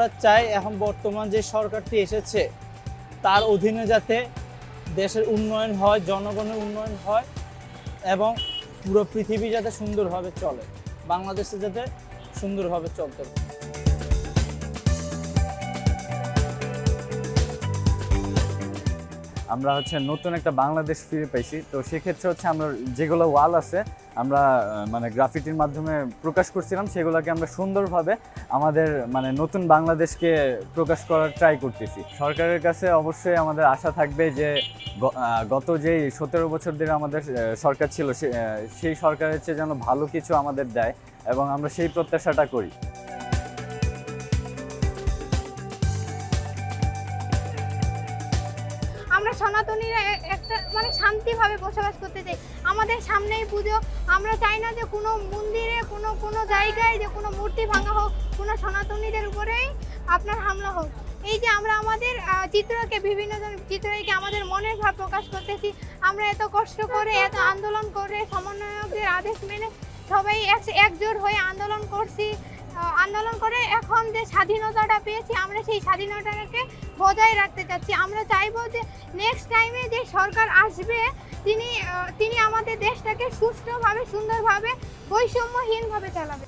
আমরা চাই এখন বর্তমান যে সরকারটি এসেছে, তার অধীনে যাতে দেশের উন্নয়ন হয়, জনগণের উন্নয়ন হয় এবং পুরো পৃথিবী যাতে সুন্দরভাবে চলে, বাংলাদেশে যাতে সুন্দরভাবে চলতে পারে। আমরা হচ্ছে নতুন একটা বাংলাদেশ ফিরে পাইছি, তো সেক্ষেত্রে হচ্ছে আমরা যেগুলো ওয়াল আছে আমরা মানে গ্রাফিটির মাধ্যমে প্রকাশ করছিলাম, সেগুলোকে আমরা সুন্দরভাবে আমাদের মানে নতুন বাংলাদেশকে প্রকাশ করার ট্রাই করতেছি। সরকারের কাছে অবশ্যই আমাদের আশা থাকবে যে গত যেই সতেরো বছর ধরে আমাদের সরকার ছিল সেই সরকারের চেয়ে যেন ভালো কিছু আমাদের দেয় এবং আমরা সেই প্রত্যাশাটা করি। আমরা সনাতনীরা একটা মানে শান্তিভাবে বসবাস করতে চাই। আমাদের সামনেই পুজো। আমরা চাই না যে কোনো মন্দিরে, কোনো কোনো জায়গায় যে কোনো মূর্তি ভাঙা হোক, কোনো সনাতনীদের উপরেই আপনার হামলা হোক। এই যে আমরা আমাদের চিত্রকে, বিভিন্ন চিত্রকে আমাদের মনের ভাব প্রকাশ করতেছি। আমরা এত কষ্ট করে, এত আন্দোলন করে, সমন্বয়কদের আদেশ মেনে সবাই এক- একজোট হয়ে আন্দোলন করছি। আন্দোলন করে এখন যে স্বাধীনতাটা পেয়েছি, আমরা সেই স্বাধীনতাটাকে বজায় রাখতে চাচ্ছি। আমরা চাইব যে নেক্সট টাইমে যে সরকার আসবে, তিনি তিনি আমাদের দেশটাকে সুষ্ঠুভাবে, সুন্দরভাবে, বৈষম্যহীনভাবে চালাবে।